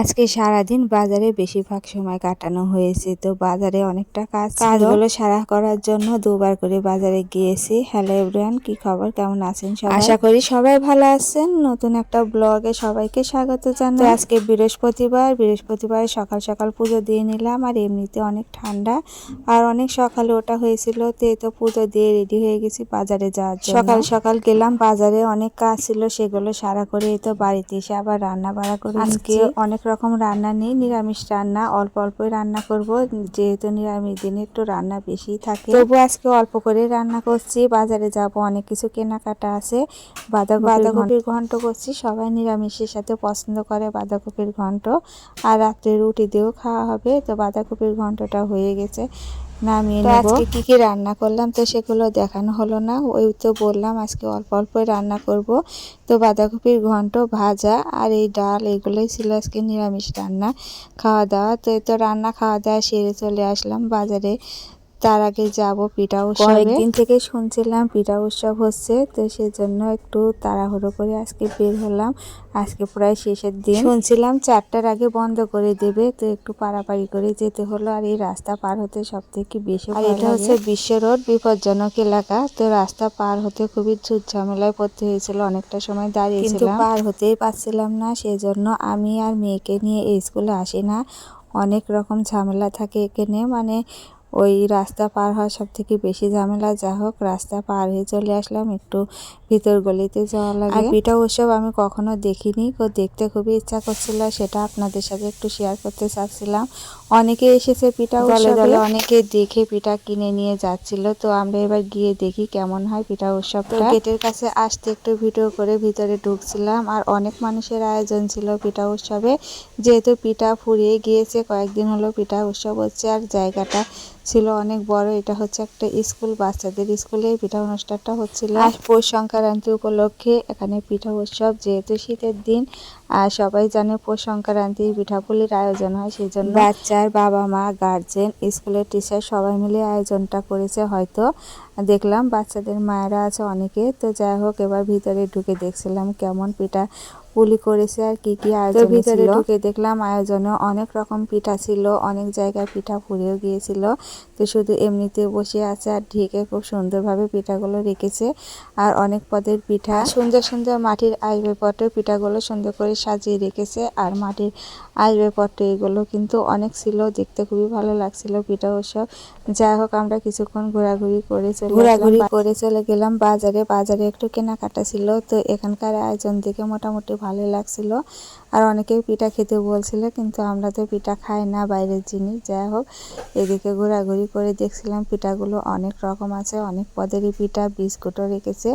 আজকে সারাদিন বাজারে বেশিরভাগ সময় কাটানো হয়েছে তো বাজারে অনেকটা কাজ কাজগুলো সারা করার জন্য দুবার করে বাজারে গিয়েছি। হ্যালো এভরিওয়ান কি খবর? কেমন আছেন সবাই? আশা করি সবাই ভালো আছেন। নতুন একটা ব্লগে সবাইকে স্বাগত জানাই। আজকে বৃহস্পতিবার বৃহস্পতিবার সকাল সকাল পুজো দিয়ে নিলাম আর এমনিতে অনেক ঠান্ডা। আর অনেক সকালে ওটা হয়েছিল তো তো পুজো দিয়ে রেডি হয়ে গেছি বাজারে যাওয়ার জন্য। সকাল সকাল গেলাম বাজারে অনেক কাজ ছিল সেগুলো সারা করে এই তো বাড়িতে এসে আবার রান্না বাড়া করে আজকে অনেক রকম রান্না নেই নিরামিষ রান্না অল্প অল্পই রান্না করব। যেহেতু নিরামিষ দিনে একটু রান্না বেশি থাকে। তবু আজকে অল্প করে রান্না করছি। বাজারে যাব অনেক কিছু কেনাকাটা আছে। বাঁধা বাঁধাকপির ঘন্ট করছি। সবাই নিরামিষের সাথে পছন্দ করে বাঁধাকপির ঘন্ট। আর রাত্রে রুটি দিয়েও খাওয়া হবে। তো বাঁধাকপির ঘন্টটা হয়ে গেছে। নামিয়ে নেব। আজকে কি কি রান্না করলাম তো সেগুলো দেখানো হলো না। ওই তো বললাম আজকে অল্প অল্পই রান্না করব। তো বাঁধাকপির ঘন্ট ভাজা আর এই ডাল এগুলোই ছিল আজকে নিরামিষ রান্না। খাওয়া দাওয়া তো এই তো রান্না খাওয়া দাওয়া সেরে চলে আসলাম বাজারে। তার আগে যাব পিঠা উৎসবে। কয়েকদিন থেকে শুনছিলাম পিঠা উৎসব হচ্ছে তো সেজন্য একটু তাড়াহুড়ো করে আজকে বের হলাম। আজকে প্রায় শেষের দিন। শুনছিলাম চারটার আগে বন্ধ করে দেবে তো একটু পারাপারি করে যেতে হলো। আর এই রাস্তা পার হতে সব থেকে বেশি আর এটা হচ্ছে বিশ্ব রোড বিপজ্জনক এলাকা। তো রাস্তা পার হতে খুবই ঝামেলায় পড়তে হয়েছিল অনেকটা সময় দাঁড়িয়েছিলাম। পার হতেই পারছিলাম না সেজন্য আমি আর মেয়েকে নিয়ে এই স্কুলে আসি না। অনেক রকম ঝামেলা থাকে এখানে মানে ওই রাস্তা পার হওয়া সব থেকে বেশি ঝামেলা, যা হোক, রাস্তা পার হয়ে চলে আসলাম, একটু ভিতর গলিতে যাওয়া লাগে। আর পিঠা উৎসব আমি কখনো দেখিনি, তো দেখতে খুবই ইচ্ছা করছিল, সেটা আপনাদের সাথে একটু শেয়ার করতে চাচ্ছিলাম। অনেকে এসেছে পিঠা উৎসবে। অনেকে দেখে পিঠা কিনে নিয়ে যাচ্ছিল। তো আমরা এবার গিয়ে দেখি কেমন হয় পিঠা উৎসবটা। গেটের কাছে আসতে একটু ভিডিও করে ভিতরে ঢুকছিলাম আর অনেক মানুষের আয়োজন ছিল পিঠা উৎসবে। যেহেতু পিঠা ফুরিয়ে গিয়েছে কয়েকদিন হলো পিঠা উৎসব হচ্ছে আর জায়গাটা ছিল অনেক বড়। এটা হচ্ছে একটা স্কুল বাচ্চাদের স্কুলে পিঠা অনুষ্ঠানটা হচ্ছিল। আর পৌষ সংক্রান্তি উপলক্ষে এখানে পিঠা উৎসব যেহেতু শীতের দিন আর সবাই জানে পৌষ সংক্রান্তি পিঠাপুলির আয়োজন হয়, সেই জন্য বাচ্চার বাবা মা গার্জেন স্কুলের টিচার সবাই মিলে আয়োজনটা করেছে। হয়তো দেখলাম বাচ্চাদের মায়েরা আছে অনেকে। তো যাই হোক, এবার ভিতরে ঢুকে দেখছিলাম কেমন পিঠা পুলি করেছে আর কি কি আয়োজন ভিতরে ঢুকে দেখলাম আয়োজনে অনেক রকম পিঠা ছিল অনেক জায়গায় পিঠা ফুরেও গিয়েছিল। তো শুধু এমনিতে বসে আছে আর ঢেকে খুব সুন্দরভাবে পিঠাগুলো রেখেছে আর অনেক পদের পিঠা সুন্দর সুন্দর মাটির আসবাবপত্র পিঠাগুলো সুন্দর করে সাজিয়ে রেখেছে আর মাটির আসবাবপত্র এগুলো কিন্তু অনেক ছিল দেখতে খুবই ভালো লাগছিল পিঠা ওসব যাই হোক আমরা কিছুক্ষণ ঘোরাঘুরি করে চলে ঘোরাঘুরি করে চলে গেলাম বাজারে। বাজারে একটু কেনাকাটা ছিল তো এখানকার আয়োজন দেখে মোটামুটি ভালো লাগছিল। আর অনেকেই পিঠা খেতে বলছিল, কিন্তু আমরা তো পিঠা খাই না বাইরের জিনিস। যাই হোক, এদিকে ঘোরাঘুরি করে দেখছিলাম পিঠাগুলো অনেক রকম আছে, অনেক পদেরই পিঠা, বিস্কুটও রেখেছে।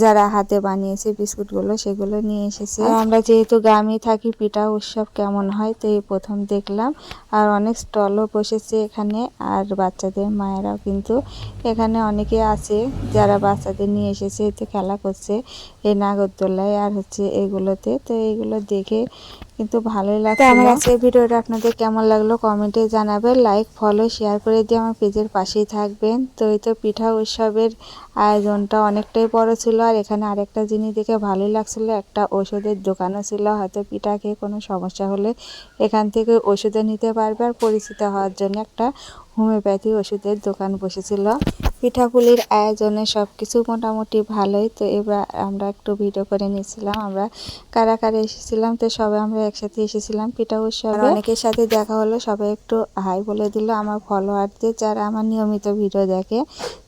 যারা হাতে বানিয়েছে বিস্কুটগুলো, সেগুলো নিয়ে এসেছে। আমরা যেহেতু গ্রামে থাকি, পিঠা উৎসব কেমন হয়, তো এই প্রথম দেখলাম। আর অনেক স্টলও বসেছে এখানে, আর বাচ্চাদের মায়েরাও কিন্তু এখানে অনেকে আছে, যারা বাচ্চাদের নিয়ে এসেছে, এতে খেলা করছে। এই নাগরদোলায়, আর হচ্ছে এগুলোতে তো এইগুলো দেখে কিন্তু ভালোই লাগছে আমার আজকের ভিডিওটা আপনাদের কেমন লাগল কমেন্টে জানাবেন লাইক ফলো শেয়ার করে দিয়ে আমার পেজের পাশেই থাকবেন। তো এই তো পিঠা উৎসবের আয়োজনটা অনেকটাই বড় ছিল আর এখানে আরেকটা জিনিস দেখে ভালোই লাগছিল একটা ওষুধের দোকানও ছিল হয়তো পিঠা খেয়ে কোনো সমস্যা হলে এখান থেকে ওষুধও নিতে পারবে আর পরিচিত হওয়ার জন্য একটা হোমিওপ্যাথি ওষুধের দোকান বসেছিল। পিঠাপুলির আয়োজনে সব কিছু মোটামুটি ভালোই। তো এবার আমরা একটু ভিডিও করে নিয়েছিলাম, আমরা কারা কারা এসেছিলাম, তো সবাই আমরা একসাথে এসেছিলাম পিঠা উৎসব। অনেকের সাথে দেখা হলো, সবাই একটু হাই বলে দিল আমার ফলোয়ারদের যারা আমার নিয়মিত ভিডিও দেখে,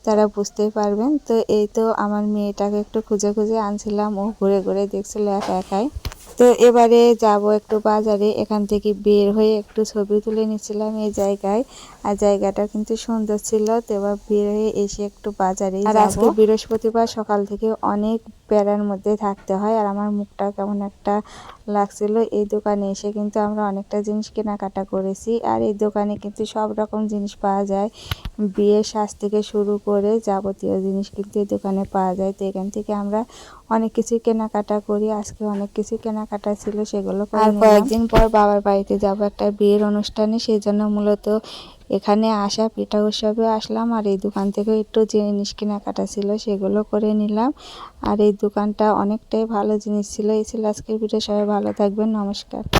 তারা বুঝতেই পারবেন। তো এই তো আমার মেয়েটাকে একটু খুঁজে খুঁজে আনছিলাম, ও ঘুরে ঘুরে দেখছিল একা একাই। তো এবারে যাব একটু বাজারে এখান থেকে বের হয়ে একটু ছবি তুলে নিচ্ছিলাম এই জায়গায়। আর জায়গাটা কিন্তু সুন্দর ছিল তো এবার বের হয়ে এসে একটু বাজারে আর আজকে বৃহস্পতিবার সকাল থেকে অনেক প্যারার মধ্যে থাকতে হয় আর আমার মুখটা কেমন একটা লাগছিল। এই দোকানে এসে কিন্তু আমরা অনেকটা জিনিস কেনাকাটা করেছি আর এই দোকানে কিন্তু সব রকম জিনিস পাওয়া যায়। বিয়ের সাজ থেকে শুরু করে যাবতীয় জিনিস কিন্তু এই দোকানে পাওয়া যায়। তো এখান থেকে আমরা অনেক কিছু কেনাকাটা করি। আজকে অনেক কিছু কেনাকাটা ছিল সেগুলো আর কয়েকদিন পর বাবার বাড়িতে যাব একটা বিয়ের অনুষ্ঠানে সেই জন্য মূলত এখানে আসা পিঠা উৎসবে আসলাম। আর এই দোকান থেকে একটু জিনিস কেনাকাটা ছিল সেগুলো করে নিলাম। আর এই দোকানটা অনেকটাই ভালো জিনিস ছিল। এই ছিল আজকের ভিডিও। সবাই ভালো থাকবেন। নমস্কার।